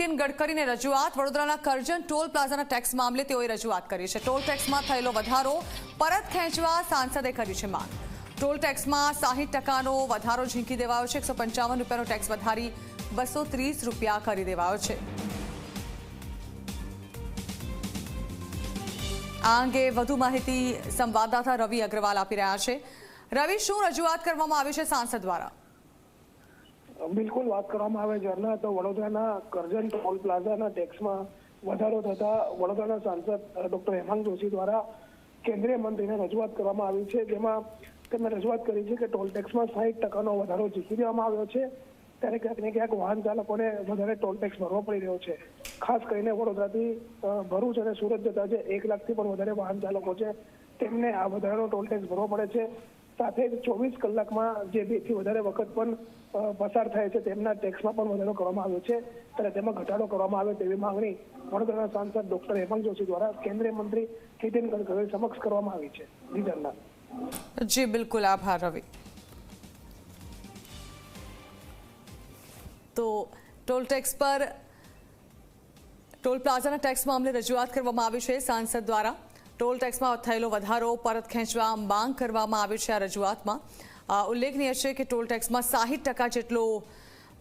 નીતિન ગડકરીને રજૂઆત. વડોદરાના કરજણ ટોલ પ્લાઝાના ટેક્સ મામલે તેઓએ રજૂઆત કરી છે. ટોલ ટેક્સમાં થયેલો વધારો પરત ખેંચવા સાંસદે કરી છે માંગ. ટોલ ટેક્સમાં સાહીઠ ટકાનો વધારો ઝીંકી દેવાયો છે. એકસો પંચાવન રૂપિયાનો ટેક્સ વધારી બસો ત્રીસ રૂપિયા કરી દેવાયો છે. આ અંગે વધુ માહિતી સંવાદદાતા રવિ અગ્રવાલ આપી રહ્યા છે. રવિ, શું રજૂઆત કરવામાં આવી છે સાંસદ દ્વારા? બિલકુલ વાત કરવામાં આવે ઝરના તો વડોદરાના કરજણ ટોલ પ્લાઝાના ટેક્સમાં વધારો થતા વડોદરાના સાંસદ ડોક્ટર હેમાંગ જોશી દ્વારા કેન્દ્રીય મંત્રીને રજૂઆત કરવામાં આવી છે. જેમાં તેમણે રજૂઆત કરી છે કે ટોલ ટેક્સમાં સાહીઠ ટકાનો વધારો જીતી દેવામાં આવ્યો છે. ત્યારે ક્યાંક ને ક્યાંક વાહન ચાલકોને વધારે ટોલ ટેક્સ ભરવો પડી રહ્યો છે. ખાસ કરીને વડોદરાથી ભરૂચ અને સુરત જતા જે એક લાખથી પણ વધારે વાહન ચાલકો છે, તેમને આ વધારાનો ટોલ ટેક્સ ભરવો પડે છે. સાથે જ ચોવીસ કલાકમાં જે બેથી વધારે વખત પણ પસાર થાય છે તેમના ટેક્સમાં પણ વધારો કરવામાં આવ્યો છે. ત્યારે તેમાં ઘટાડો કરવામાં આવે તેવી માંગણી વડોદરાના સાંસદ ડોક્ટર હેમંત જોશી દ્વારા કેન્દ્રીય મંત્રી નીતિન ગડકરી સમક્ષ કરવામાં આવી છે. જન્નાથ જી, બિલકુલ. આભાર, રવિ. તો ટોલ ટેક્સ પર, ટોલ પ્લાઝાના ટેક્સ મામલે રજૂઆત કરવામાં આવી છે સાંસદ દ્વારા. ટોલ ટેક્સમાં થયેલો વધારો, પરત ખેંચવા, માંગ કરવામાં આવી છે આ રજૂઆતમાં. ઉલ્લેખનીય છે કે ટોલ ટેક્સમાં સાહીઠ ટકા જેટલો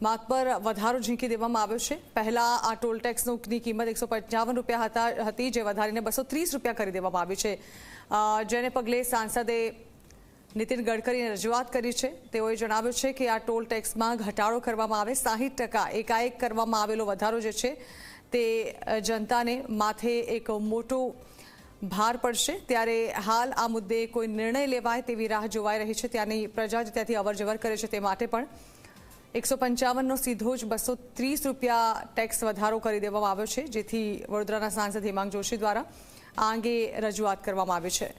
માર્ક પર વધારો ઝીંકી દેવામાં આવ્યો છે. પહેલાં આ ટોલ ટેક્સની કિંમત એકસો પંચાવન રૂપિયા હતા, હતી, જે વધારીને બસો ત્રીસ રૂપિયા કરી દેવામાં આવી છે. જેને પગલે સાંસદે નીતિન ગડકરીને રજૂઆત કરી છે. તેઓએ જણાવ્યું છે કે આ ટોલ ટેક્સમાં ઘટાડો કરવામાં આવે, સાહીઠ ટકા એકાએક કરવામાં આવેલો વધારો જે છે, તે જનતાને માથે એક મોટો ભાર પડશે, ત્યારે હાલ આ મુદ્દે કોઈ નિર્ણય લેવાય તેવી રાહ જોવાઈ રહી છે. ત્યાંની પ્રજા જ ત્યાંથી અવરજવર કરે છે તે માટે પણ. એકસો પંચાવનનો સીધો જ બસો ત્રીસ રૂપિયા ટેક્સ વધારો કરી દેવામાં આવ્યો છે, જેથી વડોદરાના સાંસદ હેમાંગ જોશી દ્વારા આ અંગે રજૂઆત કરવામાં આવી છે.